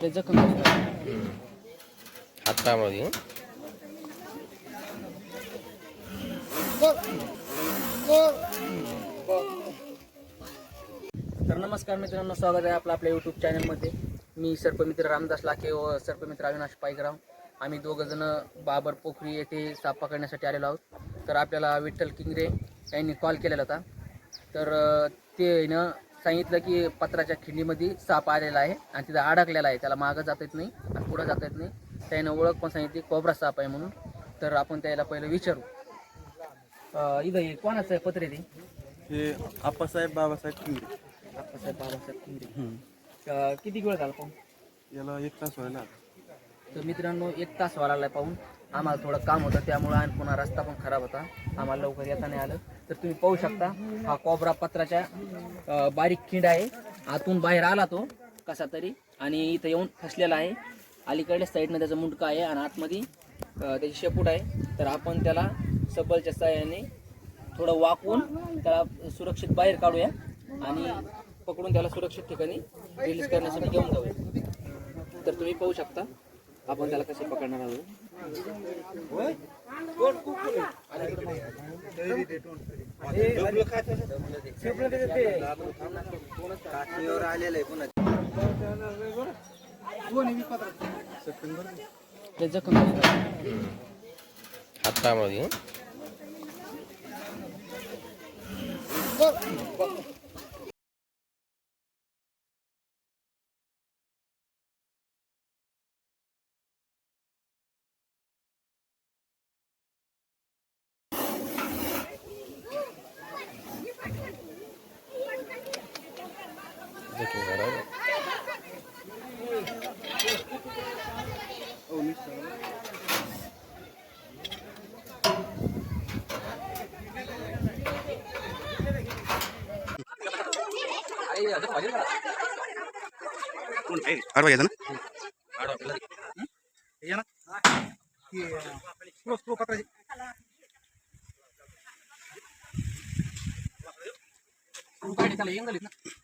ते जखम हातामध्ये. तर नमस्कार मित्रांनो स्वागत आहे आपलं आपल्या यूट्यूब चॅनलमध्ये मी सर्पमित्र रामदास लाखे व सर्पमित्र अविनाश पायगराव. आम्ही दोघं जण बाबर पोखरी येथे साप पकडण्यासाठी आलेलो आहोत. तर आपल्याला विठ्ठल किंगरे यांनी कॉल केलेला होता. तर ते ना सांगितलं की पत्राच्या खिंडीमध्ये साप आलेला आहे आणि तिथं अडकलेला आहे. त्याला मागं जाता येत नाही आणि पुढं जाता येत नाही. त्यानं ओळख पण सांगितली कोबरा साप आहे म्हणून. तर आपण त्याला पहिलं विचारू. इथं हे कोणाचं आहे पत्रे ते? हे आप्पासाहेब बाबासाहेब किंगरे आप्पासाहेब बाबासाहेब किंगरे किती वेळ झाला पाहून? याला एक तास व्हायला. तर मित्रांनो एक तास व्हायला पाहून. आम्हाला थोडं काम होतं त्यामुळं आणि पुन्हा रस्ता पण खराब होता. आम्हाला लवकर येता नाही आलं. तर तुम्ही पाहू शकता हा कोबरा पत्राच्या बारीक खिंड आहे. आतून बाहेर आला तो कसा तरी आणि इथं येऊन फसलेला आहे. अलीकडल्या साईडनं त्याचा मुंडका आहे आणि आतमध्ये त्याची शेपूट आहे. तर आपण त्याला सबलच्या सहाय्याने थोडं वाकवून त्याला सुरक्षित बाहेर काढूया आणि पकडून त्याला सुरक्षित ठिकाणी रिलीज करण्यासाठी घेऊन जाऊया. तर तुम्ही पाहू शकता आपण त्याला कसे पकडणार आहोत. बसतात. हातामध्ये जखमी ना. आडवा घ्यायचा ना गाडी त्याला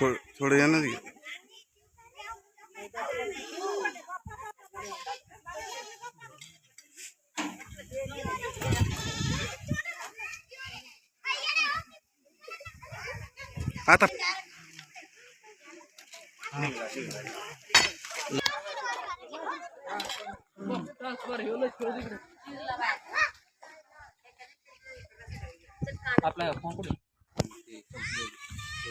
थोडं थोडं येणार घे आता आपला फ़ोन कुठे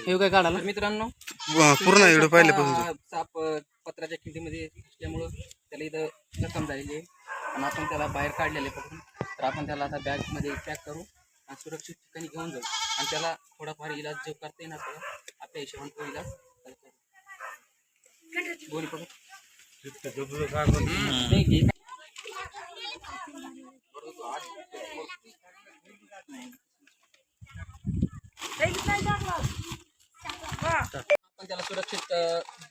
हे काय काढायला? मित्रांनो वा, पूर्ण व्हिडिओ पाहिल्यापासून हा साप अ, पत्राच्या खिंडीमध्ये असल्यामुळं त्याला इथं जखम झालेली आहे. आणि आपण त्याला बाहेर काढलेले आहे पकडून तर आपण त्याला आता बॅगमध्ये पॅक करू आणि सुरक्षित ठिकाणी घेऊन जाऊ. आणि त्याला थोडाफार इलाज जो करता येणार त्याला आपल्या हिशोबाने तो इलाज त्याला करू. गोळी पकड. नाही, घे. त्याला सुरक्षित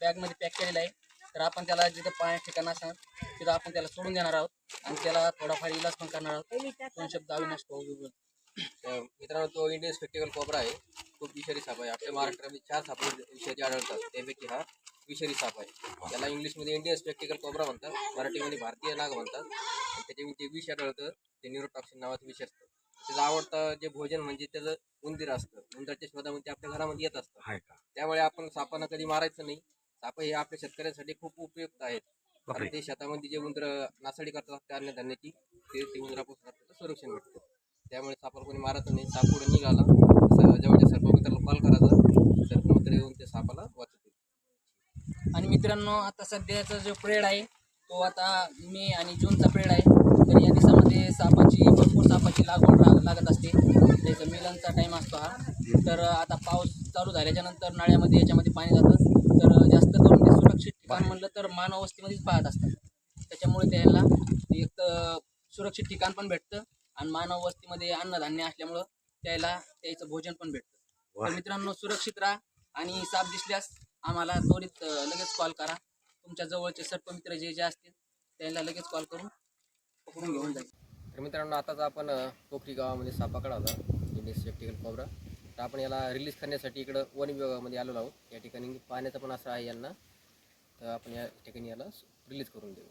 बॅगमध्ये पॅक केलेलं आहे. तर आपण त्याला जिथं पाय ठिकाण असणार तिथं आपण त्याला सोडून देणार आहोत. आणि त्याला थोडाफार इलाज पण करणार आहोत. दोन शब्द अविनाश मित्रांनो तो इंडियन स्पेक्टिकल कोबरा आहे. खूप विषारी साप आहे. आपल्या महाराष्ट्रामध्ये चार साप विषारी आढळतात. त्यापैकी हा विषारी साप आहे. त्याला इंग्लिशमध्ये इंडियन स्पेक्टिकल कोबरा म्हणतात. मराठीमध्ये भारतीय नाग म्हणतात. आणि त्याच्यामध्ये जे विष आढळतं. ते न्यूरोटॉक्सिन नावाचं विष असतं. त्याचं आवडतं जे भोजन म्हणजे त्याचं उंदीर असतं. उंदराच्या शोधामध्ये ते आपल्या घरामध्ये येत असतं. त्यामुळे आपण सापांना कधी मारायचं नाही. साप हे आपल्या शेतकऱ्यांसाठी खूप उपयुक्त आहेत. कारण ते शेतामध्ये जे उंदर नासाडी करतात त्या अन्नधान्याची ते ते उंदरापासून आपल्याला संरक्षण भेटतं. त्यामुळे सापाला कोणी मारायचं नाही. साप पुढे निघाला स- जवळच्या सर्पमित्राला कॉल करायचा. सर्पमित्र येऊन त्या सापाला वाचतील आणि मित्रांनो आता सध्याचा जो प्रेड आहे तो आता मे आणि जूनचा पिरियड आहे. दिवसामध्ये सापाची भरपूर सापाची लागवड रा- लागत असते. त्याचा मिलनचा टाईम असतो हा. तर आता पाऊस चालू झाल्याच्यानंतर नाळ्यामध्ये याच्यामध्ये पाणी जातं. तर जास्त करून ते सुरक्षित ठिकाण म्हणलं तर मानव वस्तीमध्येच पाहत असतात. त्याच्यामुळे त्याला एक तर सुरक्षित ठिकाण पण भेटतं आणि मानव वस्तीमध्ये अन्नधान्य असल्यामुळं त्याला त्याचं भोजन पण भेटतं. तर मित्रांनो सुरक्षित राहा आणि साप दिसल्यास आम्हाला त्वरित लगेच कॉल करा. तुमच्या जवळचे सर्पमित्र जे जे असतील त्यांना लगेच कॉल करून पकडून घेऊन तर मित्रांनो आताच आपण पोखरी गावामध्ये सापाकडा होता इंडियन स्पेक्टिकल कोबरा तर आपण याला रिलीज करण्यासाठी इकडं वन विभागामध्ये आलेलो आहोत. या ठिकाणी पाण्याचा पण असं आहे यांना. तर आपण या ठिकाणी याला रिलीज करून देऊ.